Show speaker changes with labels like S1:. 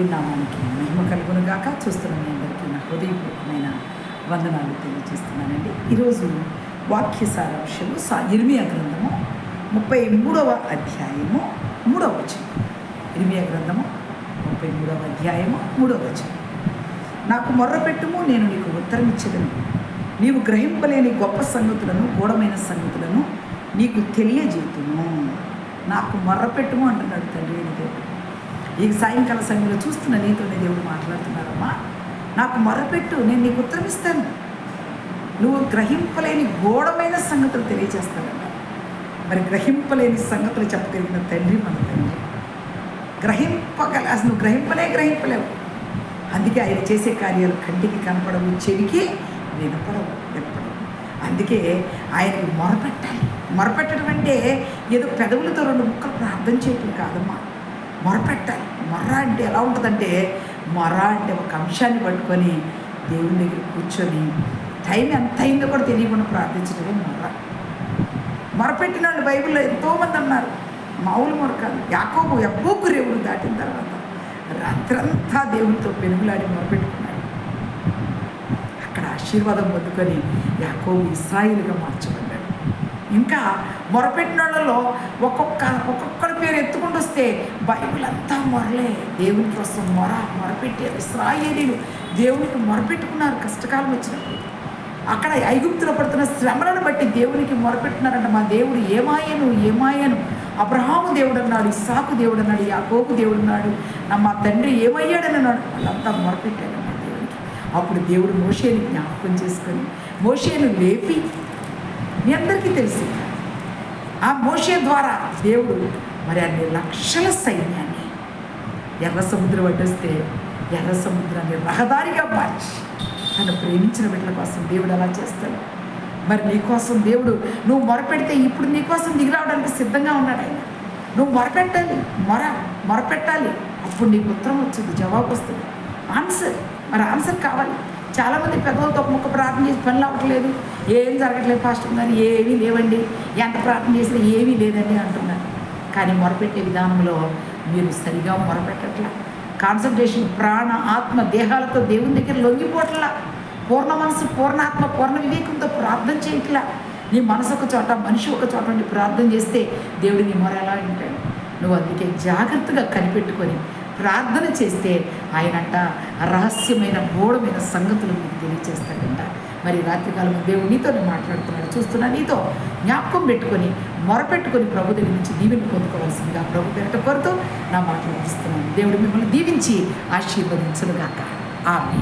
S1: నామానికి మహిమ కలుగును గాక. చూస్తున్న మీ అందరికీ నా హృదయపూర్వకమైన వందనాలు తెలియజేస్తున్నానండి. ఈరోజు వాక్య సారాంశము సా ఇర్మియా గ్రంథము ముప్పై మూడవ అధ్యాయము మూడవ వచనం. ఇర్మియా గ్రంథము ముప్పై మూడవ అధ్యాయము మూడవ వచనం. నాకు మొర్రపెట్టుము నేను నీకు ఉత్తరం ఇచ్చేదను. నీవు గ్రహింపలేని గొప్ప సంగతులను గూఢమైన సంగతులను నీకు తెలియజేతును నాకు మొర్రపెట్టుము అంటున్నాడు తండ్రి దేవుడు. ఈ సాయంకాల సమయంలో చూస్తున్న నీతోనే దేవుడు మాట్లాడుతున్నారమ్మా నాకు మొరపెట్టు నేను నీకు ఉత్తరమిస్తాను. నువ్వు గ్రహింపలేని గోడమైన సంగతులు తెలియజేస్తానంట మరి గ్రహింపలేని సంగతులు చెప్పగలిగిన తండ్రి మన తండ్రి. గ్రహింపగల అసలు నువ్వు గ్రహింపలే గ్రహింపలేవు. అందుకే ఆయన చేసే కార్యాలు కంటికి కనపడవు చెవికి వినపడవు వినపడవు అందుకే ఆయనకి మొరపెట్టాలి. మొరపెట్టడం అంటే ఏదో పెదవులతో రెండు ముక్కలు ప్రార్థన చేయటం కాదమ్మా. మొరపెట్టాలి. మొర్ర అంటే ఎలా ఉంటుందంటే మొర అంటే ఒక అంశాన్ని పట్టుకొని దేవుని దగ్గర కూర్చొని టైం ఎంత అయిందో కూడా తెలియకుండా ప్రార్థించడమే మొర్ర. మొరపెట్టిన వాళ్ళు బైబిల్లో ఎంతోమంది అన్నారు మామూలు మొర కాదు. యాకోబు ఎవ్వకు రేవులు దాటిన తర్వాత రాత్రంతా దేవునితో పెనుగులాడి మొరపెట్టుకున్నాడు. అక్కడ ఆశీర్వాదం పొందుకొని యాకోబు ఇస్రాయిల్గా మార్చబడ్డాడు. ఇంకా మొరపెట్టిన వాళ్ళలో ఒక్కొక్క ఒక్కొక్క ఎత్తుకుంటూ వస్తే బైబిల్ అంతా మొరలే. దేవుని కోసం మొర మొరపెట్టారు ఇస్రాయేలీలు దేవునికి మొరపెట్టుకున్నారు కష్టకాలం వచ్చినప్పుడు. అక్కడ ఐగుప్తులో పడుతున్న శ్రమలను బట్టి దేవునికి మొరపెట్టినారంట మా దేవుడు ఏమాయను ఏమాయను. అబ్రహాము దేవుడు అన్నాడు ఇస్సాకు దేవుడు అన్నాడు యాకోబు దేవుడు అన్నాడు నా మా తండ్రి ఏమయ్యాడని అన్నాడు. వాళ్ళంతా మా దేవుడికి అప్పుడు దేవుడు మోషేని జ్ఞాపకం చేసుకొని మోషేను లేపి మీ అందరికీ తెలిసింది. ఆ మోషే ద్వారా దేవుడు మరి అన్ని లక్షల సైన్యాన్ని ఎర్ర సముద్రం వడ్డిస్తే ఎర్ర సముద్రాన్ని రహదారిగా మార్చి తను ప్రేమించిన బిడ్డల కోసం దేవుడు అలా చేస్తాడు. మరి నీకోసం దేవుడు నువ్వు మొరపెడితే ఇప్పుడు నీకోసం దిగి రావడానికి సిద్ధంగా ఉన్నాడు ఆయన. నువ్వు మొరపెట్టాలి మొర మొరపెట్టాలి. అప్పుడు నీకు ఉత్తరం వచ్చింది జవాబు వస్తుంది. ఆన్సర్ మరి ఆన్సర్ కావాలి. చాలామంది పెద్దలతో ఒక ముక్క ప్రార్థన చేసి పనులు అవ్వట్లేదు. ఏం జరగట్లేదు ఫాస్ట్ గారు ఏమీ లేవండి. ఎంత ప్రార్థన చేసినా ఏమీ లేదండి అంటున్నారు. కానీ మొరపెట్టే విధానంలో మీరు సరిగా మొరపెట్టట్లా. కాన్సన్ట్రేషన్ ప్రాణ ఆత్మ దేహాలతో దేవుని దగ్గర లొంగిపోవట్లా పూర్ణ మనసు పూర్ణాత్మ పూర్ణ వివేకంతో ప్రార్థన చేయట్లా. నీ మనసు ఒక చోట మనిషి ఒక చోట ఉండి ప్రార్థన చేస్తే దేవుడు నీ మొర ఎలా వింటాడు? నువ్వు అందుకే జాగ్రత్తగా కనిపెట్టుకొని ప్రార్థన చేస్తే ఆయనంట రహస్యమైన బోడమైన సంగతులు మీకు తెలియజేస్తాడంట మరి రాత్రికాలం దేవుడు నీతోనే మాట్లాడుతున్నాడు చూస్తున్నా నీతో జ్ఞాపకం పెట్టుకొని మొరపెట్టుకొని ప్రభు దగ్గర నుంచి దీవెని పొందుకోవాల్సిందిగా ప్రభు పేరట కోరుతూ నా మాట్లాడుతున్నాను దేవుడు మిమ్మల్ని దీవించి ఆశీర్వదించునుగాక. ఆమె